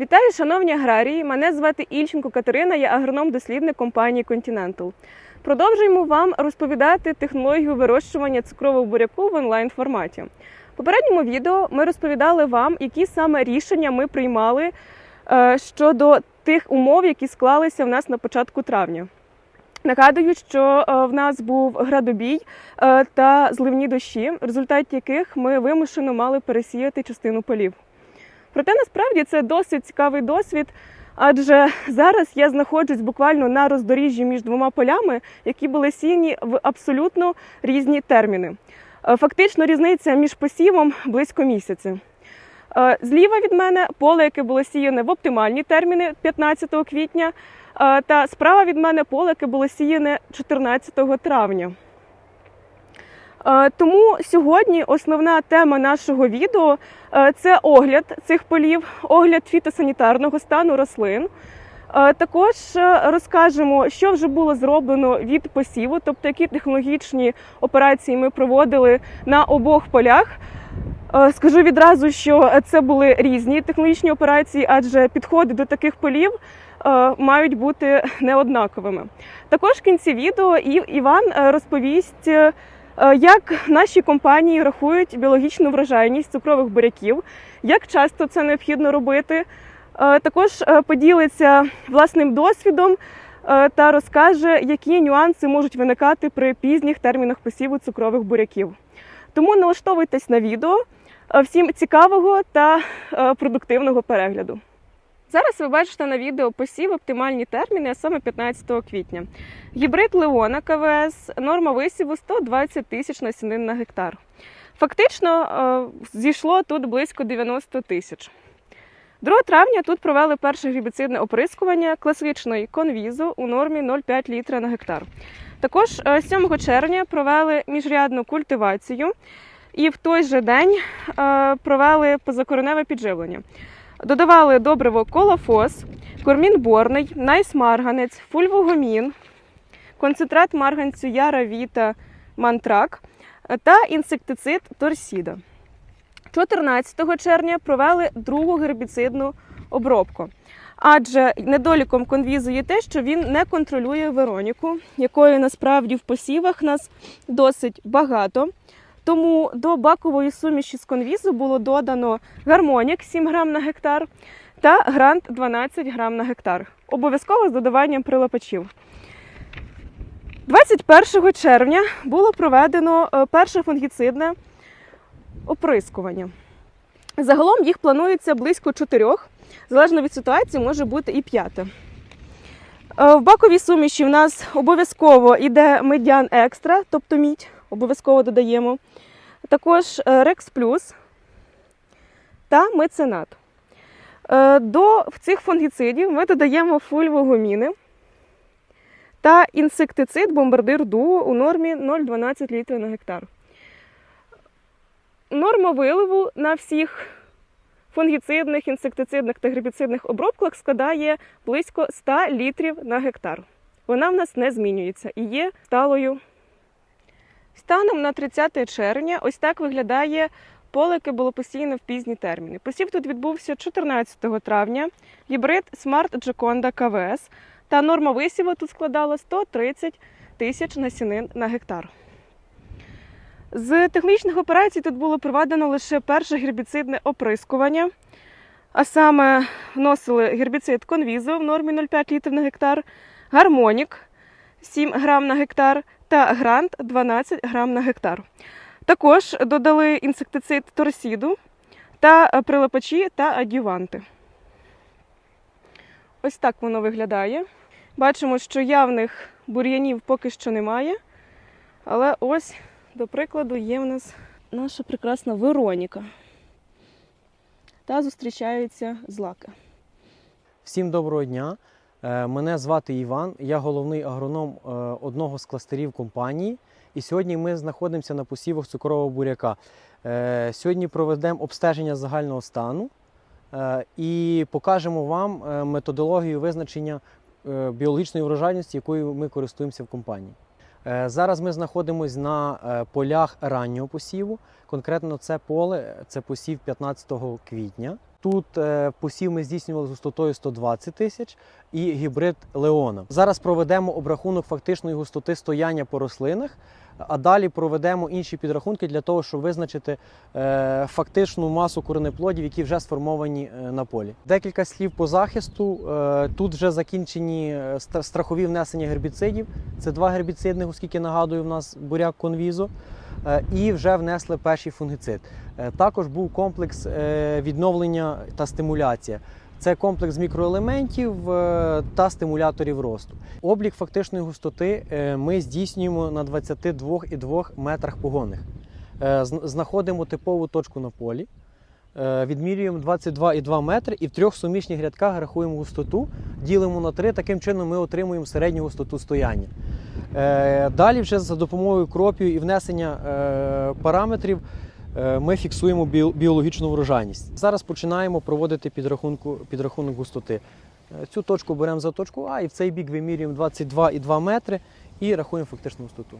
Вітаю, шановні аграрії! Мене звати Ільченко Катерина, я агроном-дослідник компанії Continental. Продовжуємо вам розповідати технологію вирощування цукрового буряку в онлайн форматі. В попередньому відео ми розповідали вам, які саме рішення ми приймали е, щодо тих умов, які склалися в нас на початку травня. Нагадую, що е, в нас був градобій е, та зливні дощі, в результаті яких ми вимушено мали пересіяти частину полів. Проте насправді це досить цікавий досвід, адже зараз я знаходжусь буквально на роздоріжжі між двома полями, які були сіяні в абсолютно різні терміни. Е, Фактично різниця між посівом близько місяця. Е, Зліва від мене поле, яке було сіяне в оптимальні терміни 15 квітня, е, та справа від мене поле, яке було сіяне 14 травня. Е, Тому сьогодні основна тема нашого відео е, це огляд цих полів, огляд фітосанітарного стану рослин. Е, Також розкажемо, що вже було зроблено від посіву, тобто які технологічні операції ми проводили на обох полях. Скажу відразу, що це були різні технологічні операції, адже підходи до таких полів мають бути неоднаковими. Також в кінці відео Ів- Іван розповість. Е, Як наші компанії рахують біологічну врожайність цукрових буряків, як часто це необхідно робити? Е, Також е, поділиться власним досвідом та розкаже, які нюанси можуть виникати при пізніх термінах посіву цукрових буряків. Тому налаштовуйтесь на відео. Всім цікавого та продуктивного перегляду. Зараз ви бачите на відео посів оптимальні терміни, а саме 15 квітня. Гібрид Леона КВС, норма висіву 120 тисяч насінин на гектар. Фактично е, зійшло тут близько 90 тисяч. 2 травня тут провели перше гербіцидне оприскування класичної конвізу у нормі 0,5 літра на гектар. Також е, 7 червня провели міжрядну культивацію і в той же день е, провели позакореневе підживлення. Додавали добриво колофос, кормін борний, найсмарганець, фульвогомін, концентрат марганцю Яра Віта Мантрак та інсектицид Торсіда. 14 червня провели другу гербіцидну обробку. Адже недоліком конвізу є те, що він не контролює Вероніку, якої насправді в посівах нас досить багато. Тому до бакової суміші з конвізу було додано гармонік 7 грам на гектар та грант 12 грам на гектар. Обов'язково з додаванням прилипачів. 21 червня було проведено е, перше фунгіцидне оприскування. Загалом їх планується близько чотирьох, залежно від ситуації, може бути і п'яте. Е, В баковій суміші в нас обов'язково йде медян екстра, тобто мідь, обов'язково додаємо. Також Рекс Плюс та меценат. Е, До цих фунгіцидів ми додаємо фульвогоміни та інсектицид бомбардир дуо у нормі 0,12 літрів на гектар. Норма виливу на всіх фунгіцидних, інсектицидних та гербіцидних обробках складає близько 100 літрів на гектар. Вона в нас не змінюється і є сталою. Станом на 30 червня ось так виглядає поле, яке було посіяно в пізні терміни. Посів тут відбувся 14 травня. Гібрид Smart Gioconda КВС та норма висіву тут складала 130 тисяч насінин на гектар. З технічних операцій тут було проведено лише перше гербіцидне оприскування, а саме вносили гербіцид конвізо в нормі 0,5 літрів на гектар, гармонік 7 грам на гектар та грант 12 грам на гектар. Також додали інсектицид торсіду та е, прилипачі та адюванти. Ось так воно виглядає. Бачимо, що явних бур'янів поки що немає. Але ось, до прикладу, є в нас наша прекрасна Вероніка. Та зустрічаються злаки. Всім доброго дня. Е, Мене звати Іван, я головний агроном е, одного з кластерів компанії. І сьогодні ми знаходимося на посівах цукрового буряка. Е, Сьогодні проведемо обстеження загального стану і покажемо вам методологію визначення біологічної врожайності, якою ми користуємося в компанії. Зараз ми знаходимося на полях раннього посіву. Конкретно це поле це посів 15 квітня. Тут е, посів ми здійснювали з густотою 120 тисяч і гібрид Леона. Зараз проведемо обрахунок фактичної густоти стояння по рослинах, а далі проведемо інші підрахунки для того, щоб визначити е, фактичну масу коренеплодів, які вже сформовані е, на полі. Декілька слів по захисту. Тут вже закінчені страхові внесення гербіцидів. Це два гербіцидних, оскільки нагадую, в нас буряк конвізо. І вже внесли перший фунгіцид. Е, Також був комплекс е, відновлення та стимуляція. Це комплекс мікроелементів е, та стимуляторів росту. Облік фактичної густоти ми здійснюємо на 22,2 метрах погонних. Знаходимо типову точку на полі, відмірюємо 22,2 метри і в трьох суміжних рядках рахуємо густоту, ділимо на 3. Таким чином ми отримуємо середню густоту стояння. Далі вже за допомогою кропів і внесення параметрів ми фіксуємо біологічну врожайність. Зараз починаємо проводити підрахунку, підрахунок густоти. Е, Цю точку беремо за точку А і в цей бік вимірюємо 22,2 метри і рахуємо фактичну густоту.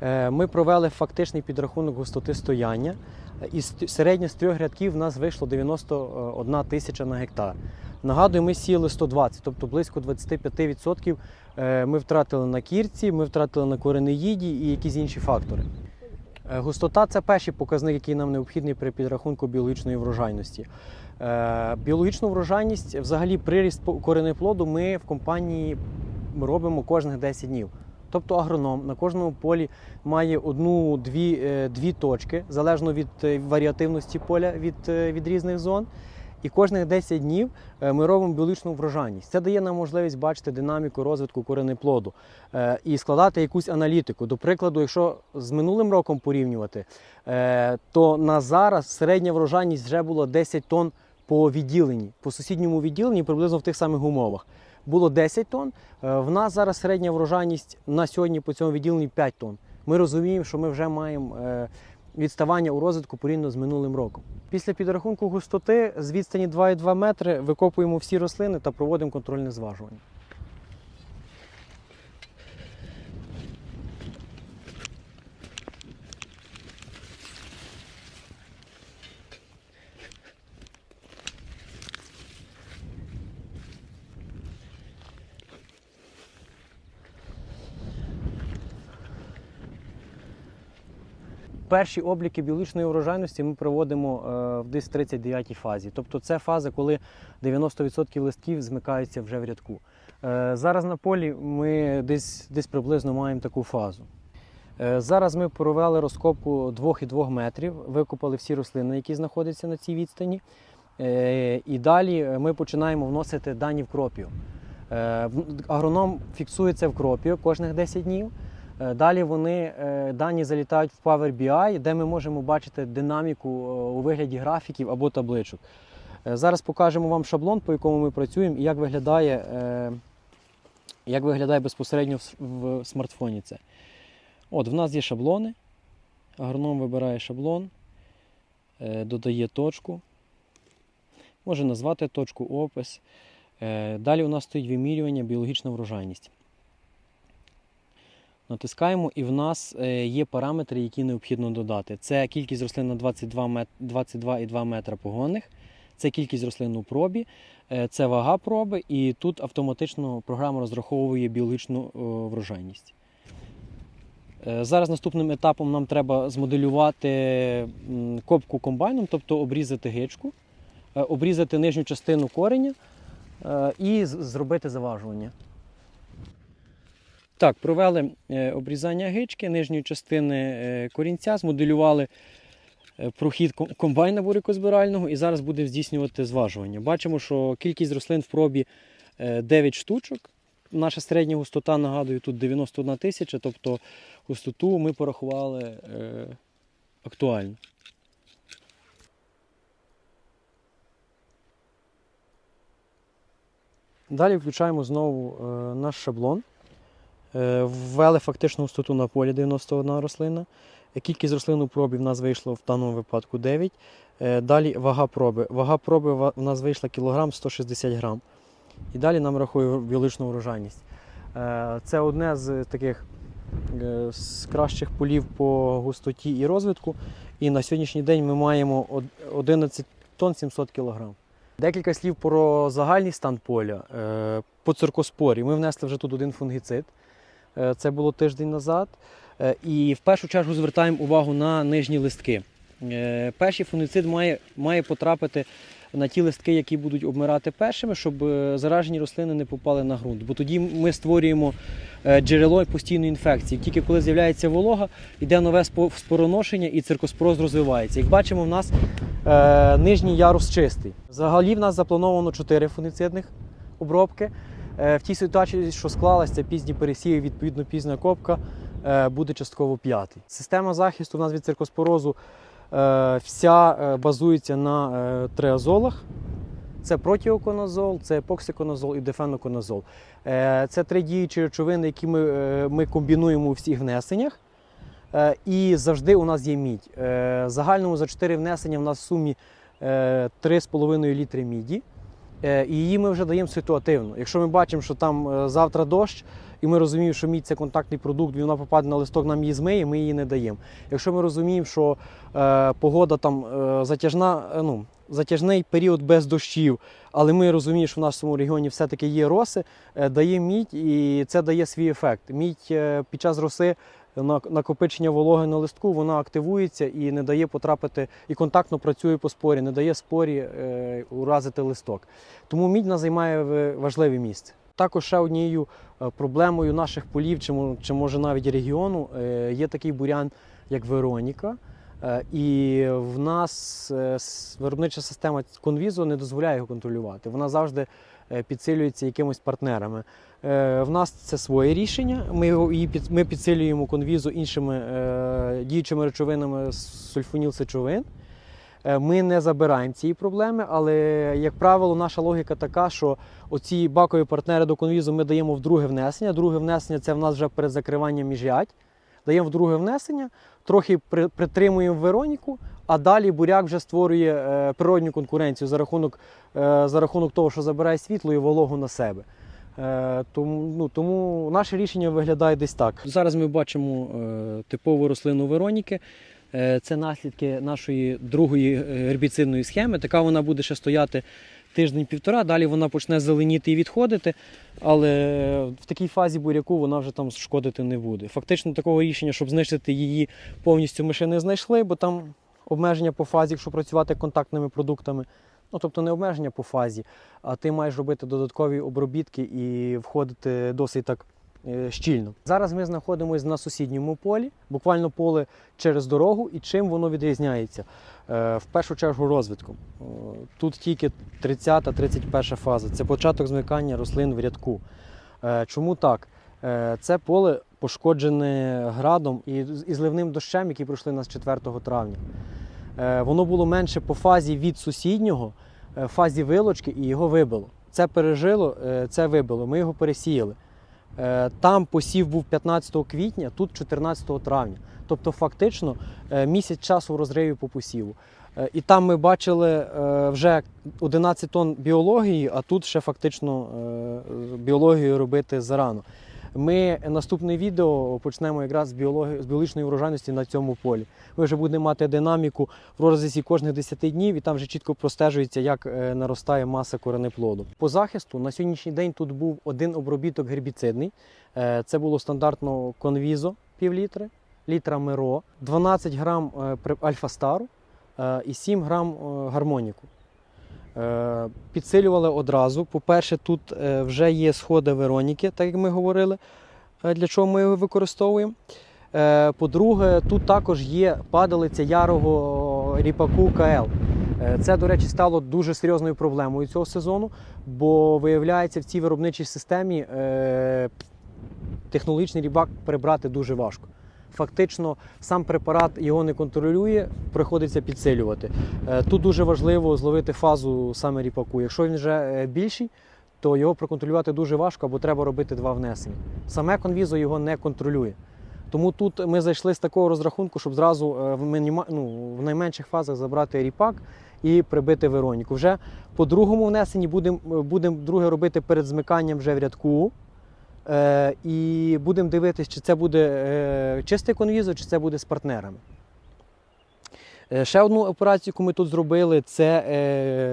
Е, Ми провели фактичний підрахунок густоти стояння. Е, Із середньо з трьох рядків в нас вийшло 91 тисяча на гектар. Нагадую, ми сіяли 120, тобто близько 25% е, ми втратили на кірці, ми втратили на коренеїді і якісь інші фактори. Е, Густота це перший показник, який нам необхідний при підрахунку біологічної врожайності. Е, Біологічну врожайність, взагалі, приріст коренеплоду ми в компанії робимо кожних 10 днів. Тобто агроном на кожному полі має одну-дві е, дві точки, залежно від варіативності поля від, від різних зон. І кожних 10 днів е, ми робимо біологічну врожайність. Це дає нам можливість бачити динаміку розвитку коренеплоду е, і складати якусь аналітику. До прикладу, якщо з минулим роком порівнювати, е, то на зараз середня врожайність вже була 10 тонн по відділенні, по сусідньому відділенні приблизно в тих самих умовах. Було 10 тонн. В нас зараз середня врожайність на сьогодні по цьому відділенні 5 тонн. Ми розуміємо, що ми вже маємо відставання у розвитку порівняно з минулим роком. Після підрахунку густоти з відстані 2,2 метри викопуємо всі рослини та проводимо контрольне зважування. Перші обліки біологічної врожайності ми проводимо е, в десь 39-й фазі. Тобто це фаза, коли 90% листків змикаються вже в рядку. Е, Зараз на полі ми десь, десь приблизно маємо таку фазу. Е, Зараз ми провели розкопку 2,2 метрів, викопали всі рослини, які знаходяться на цій відстані. І далі ми починаємо вносити дані в кропію. Агроном фіксується в кропію кожних 10 днів. Е, Далі вони е, дані залітають в Power BI, де ми можемо бачити динаміку е, у вигляді графіків або табличок. Зараз покажемо вам шаблон, по якому ми працюємо, і як виглядає, як виглядає безпосередньо в смартфоні це. От, в нас є шаблони. Агроном вибирає шаблон, додає точку. Може назвати точку опис. Далі у нас стоїть вимірювання біологічна врожайність. Натискаємо, і в нас е, є параметри, які необхідно додати. Це кількість рослин на 22 мет- 22,2 метра погонних, це кількість рослин у пробі, е, це вага проби, і тут автоматично програма розраховує біологічну е, врожайність. Зараз наступним етапом нам треба змоделювати копку комбайном, тобто обрізати гичку, обрізати нижню частину кореня і зробити заважування. Так, провели е, обрізання гички, нижньої частини е, корінця, змоделювали е, прохід комбайна бурикозбирального і зараз будемо здійснювати зважування. Бачимо, що кількість рослин в пробі е, 9 штучок. Наша середня густота, нагадую, тут 91 тисяча, тобто густоту ми порахували актуально. Далі включаємо знову наш шаблон. Е, Ввели фактичну густоту на полі 91 рослина. Е, Кількість рослин у пробі в нас вийшло в даному випадку 9. Е, Далі вага проби. Вага проби в нас вийшла кілограм 160 грам. І далі нам рахує біологічну врожайність. Е, Це одне з таких з кращих полів по густоті і розвитку. І на сьогоднішній день ми маємо 11 тонн 700 кг. Декілька слів про загальний стан поля. По циркоспорі ми внесли вже тут один фунгіцид. Е, Це було тиждень назад. Е, І в першу чергу звертаємо увагу на нижні листки. Е, Перший фунгіцид має, має потрапити на ті листки, які будуть обмирати першими, щоб заражені рослини не попали на ґрунт. Бо тоді ми створюємо джерело постійної інфекції. Тільки коли з'являється волога, йде нове спо- спороношення і циркоспороз розвивається. Як бачимо, в нас е, нижній ярус чистий. Взагалі в нас заплановано 4 фунгіцидних обробки. Е, в тій ситуації, що склалася, це пізні пересіви, відповідно пізня копка, е, буде частково п'ятий. Система захисту в нас від циркоспорозу е, вся базується на триазолах. Це протіоконазол, це епоксиконазол і дефеноконазол. Це три діючі речовини, які ми, ми комбінуємо у всіх внесеннях. І завжди у нас є мідь. Загальному за 4 внесення в нас в сумі е, 3,5 літри міді. Е, І її ми вже даємо ситуативно. Якщо ми бачимо, що там е, завтра дощ, і ми розуміємо, що мідь це контактний продукт, вона попаде на листок, нам її змиє, ми її не даємо. Якщо ми розуміємо, що е, погода там е, затяжна, е, ну, затяжний період без дощів, але ми розуміємо, що в нашому регіоні все-таки є роси, е, дає мідь, і це дає свій ефект. Мідь е, під час роси. На- Накопичення вологи на листку вона активується і не дає потрапити, і контактно працює по спорі, не дає спорі е, уразити листок. Тому мідь займає важливе місце. Також ще однією е, проблемою наших полів, чи, може навіть регіону, е, є такий бурян, як Вероніка. І в нас виробнича система конвізу не дозволяє його контролювати. Вона завжди підсилюється якимось партнерами. Е, В нас це своє рішення. Ми ми підсилюємо конвізу іншими е, діючими речовинами сульфонілсечовин. Е, Ми не забираємо цієї проблеми, але, як правило, наша логіка така, що оці бакові партнери до конвізу ми даємо в друге внесення. Друге внесення це в нас вже перед закриванням міжять. Даємо в друге внесення, трохи при- притримуємо Вероніку, а далі буряк вже створює е, природню конкуренцію за рахунок, е, за рахунок того, що забирає світло і вологу на себе. Е, тому, ну, тому наше рішення виглядає десь так. Зараз ми бачимо типову рослину Вероніки. Це наслідки нашої другої гербіцидної схеми. Така вона буде ще стояти тиждень-півтора, далі вона почне зеленіти і відходити, але в такій фазі буряку вона вже там шкодити не буде. Фактично такого рішення, щоб знищити її повністю, ми ще не знайшли, бо там обмеження по фазі, якщо працювати контактними продуктами. Ну, тобто не обмеження по фазі, а ти маєш робити додаткові обробітки і входити досить так щільно. Зараз ми знаходимося на сусідньому полі, буквально поле через дорогу, і чим воно відрізняється? Е, В першу чергу розвитком. Е, Тут тільки 30-31 фаза. Це початок змикання рослин в рядку. Е, Чому так? Е, Це поле пошкоджене градом і зливним дощем, які пройшли нас 4 травня. Е, Воно було менше по фазі від сусіднього, е, фазі вилочки, і його вибило. Це пережило, е, це вибило. Ми його пересіяли. Е, Там посів був 15 квітня, тут 14 травня. Тобто, фактично, е, місяць часу розриві по посіву. Е, І там ми бачили вже 11 тонн біології, а тут ще фактично біологію робити зарано. Ми наступне відео почнемо якраз з, біології, з біологічної врожайності на цьому полі. Ми вже будемо мати динаміку в розрізі кожних 10 днів, і там вже чітко простежується, як е, наростає маса коренеплоду. По захисту на сьогоднішній день тут був один обробіток гербіцидний. Е, Це було стандартно конвізо пів літри, літра миро, 12 грам е, альфа-стару і 7 грам гармоніку. Е, Підсилювали одразу. По-перше, тут е, вже є сходи Вероніки, так як ми говорили, е, для чого ми його використовуємо. По-друге, тут також є падалиця ярого ріпаку КЛ. Це, до речі, стало дуже серйозною проблемою цього сезону, бо виявляється, в цій виробничій системі технологічний рібак прибрати дуже важко. Фактично, сам препарат його не контролює, приходиться підсилювати. Е, Тут дуже важливо зловити фазу саме ріпаку. Якщо він вже е, більший, то його проконтролювати дуже важко, або треба робити два внесення. Саме конвізо його не контролює. Тому тут ми зайшли з такого розрахунку, щоб зразу е, в, мініма... ну, в найменших фазах забрати ріпак і прибити Вероніку. Вже по другому внесенні будемо будем друге робити перед змиканням вже в рядку. Е, і будемо дивитися, чи це буде е, чистий конвізор, чи це буде з партнерами. Е, Ще одну операцію, яку ми тут зробили, це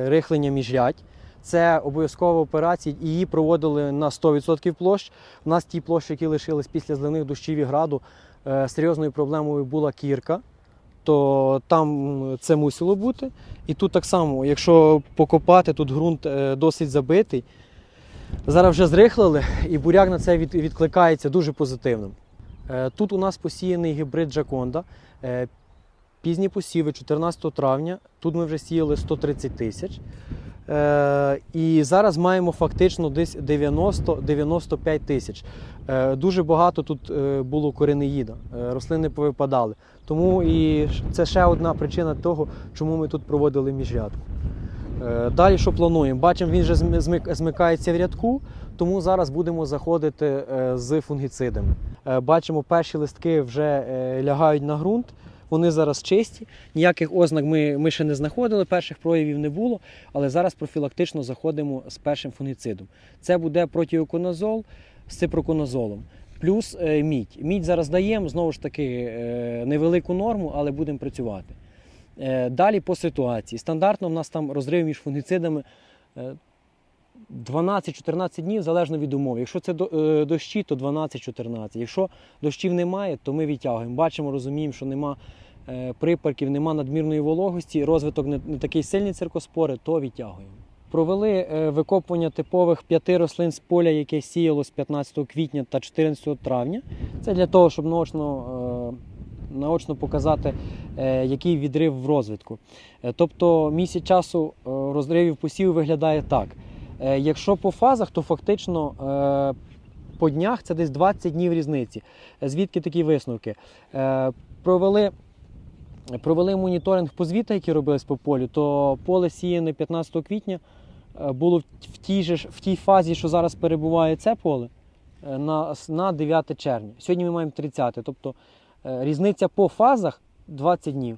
рихлення міжрядь. Це обов'язкова операція, її проводили на 100% площ. У нас ті площі, які лишились після зливних дощів і граду, серйозною проблемою була кірка, то там це мусило бути. І тут так само, якщо покопати, тут ґрунт досить забитий. Зараз вже зрихлили, і буряк на це від- відкликається дуже позитивно. Е, Тут у нас посіяний гібрид Джаконда. Е, Пізні посіви 14 травня. Тут ми вже сіяли 130 тисяч. Е, і зараз маємо фактично десь 90-95 тисяч. Дуже багато тут було коренеїда, рослини повипадали. Тому і це ще одна причина того, чому ми тут проводили міжрядку. Е, Далі що плануємо? Бачимо, він вже змикається в рядку, тому зараз будемо заходити е, з фунгіцидами. Е, Бачимо, перші листки вже лягають на ґрунт, вони зараз чисті. Ніяких ознак ми, ми ще не знаходили, перших проявів не було, але зараз профілактично заходимо з першим фунгіцидом. Це буде протиоконазол з ципроконазолом. Плюс мідь. Мідь зараз даємо, знову ж таки, невелику норму, але будемо працювати. Е, Далі по ситуації. Стандартно в нас там розрив між фунгіцидами е, 12-14 днів залежно від умов. Якщо це е, дощі, то 12-14. Якщо дощів немає, то ми відтягуємо. Бачимо, розуміємо, що нема е, припарків, нема надмірної вологості, розвиток не, такий сильний циркоспори, то відтягуємо. Провели е, викопування типових п'яти рослин з поля, яке сіялось 15 квітня та 14 травня. Це для того, щоб наочно, е, наочно показати, е, який відрив в розвитку. Е, Тобто місяць часу е, розривів посіву виглядає так. Якщо по фазах, то фактично по днях це десь 20 днів різниці. Звідки такі висновки? Провели, провели моніторинг по звітах, які робились по полю, то поле сіяне 15 квітня було в тій, же, в тій фазі, що зараз перебуває це поле, на, на 9 червня. Сьогодні ми маємо 30, тобто різниця по фазах 20 днів.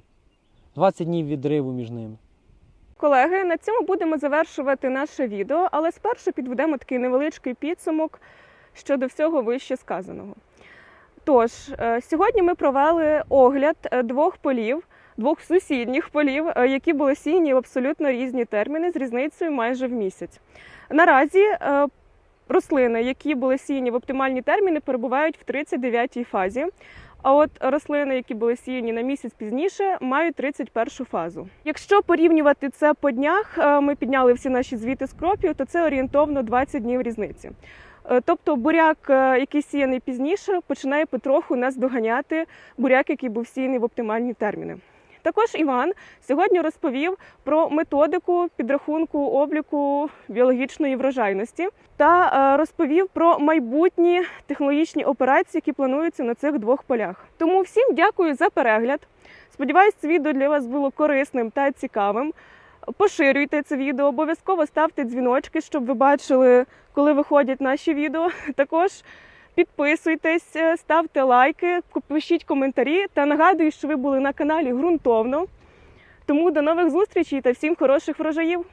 20 днів відриву між ними. Колеги, на цьому будемо завершувати наше відео, але спершу підведемо такий невеличкий підсумок щодо всього вище сказаного. Тож, е, сьогодні ми провели огляд е, двох полів, двох сусідніх полів, е, які були сіяні в абсолютно різні терміни з різницею майже в місяць. Наразі е, рослини, які були сіяні в оптимальні терміни, перебувають в 39-й фазі. А от рослини, які були сіяні на місяць пізніше, мають 31 фазу. Якщо порівнювати це по днях, е, ми підняли всі наші звіти з кропів, то це орієнтовно 20 днів різниці. Е, Тобто буряк, е, який сіяний пізніше, починає потроху нас доганяти буряк, який був сіяний в оптимальні терміни. Також Іван сьогодні розповів про методику підрахунку обліку біологічної врожайності та е, розповів про майбутні технологічні операції, які плануються на цих двох полях. Тому всім дякую за перегляд. Сподіваюсь, це відео для вас було корисним та цікавим. Поширюйте це відео, обов'язково ставте дзвіночки, щоб ви бачили, коли виходять наші відео. Також підписуйтесь, е, ставте лайки, пишіть коментарі та нагадую, що ви були на каналі ґрунтовно. Тому до нових зустрічей та всім хороших врожаїв!